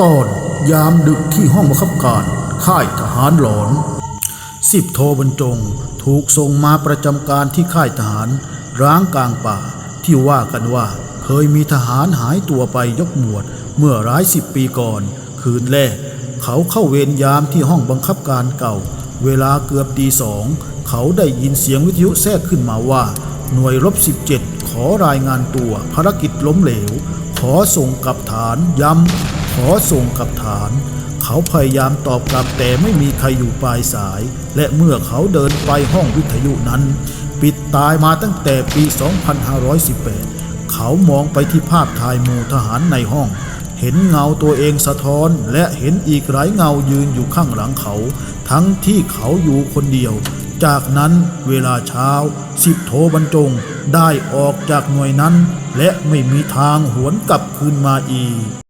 ตอนยามดึกที่ห้องบังคับการ ค่ายทหารหลอนสิบโทบรรจงถูกส่งมาประจำการที่ค่ายทหาร ร้างกลางป่า ที่ว่ากันว่า เคยมีทหารหายตัวไปยกหมวด เมื่อร้ายสิบปีก่อน คืนแรก เขาเข้าเวรยามที่ห้องบังคับการเก่า เวลาเกือบตีสอง เขาได้ยินเสียงวิทยุแทรกขึ้นมาว่า หน่วยรบ 17 ขอรายงานตัวภารกิจล้มเหลว ขอส่งกลับฐานย้ำ ขอส่งกับฐาน เขาพยายามตอบกลับแต่ไม่มีใครอยู่ปลายสาย และเมื่อเขาเดินไปห้องวิทยุนั้น ปิดตายมาตั้งแต่ปี 2518 เขามองไปที่ภาพถ่ายหมู่ทหารในห้อง เห็นเงาตัวเองสะท้อน และเห็นอีกหลายเงายืนอยู่ข้างหลังเขา ทั้งที่เขาอยู่คนเดียวจากนั้นเวลาเช้าสิบโทบรรจงได้ออกจากหน่วยนั้น และไม่มีทางหวนกลับคืนมาอีก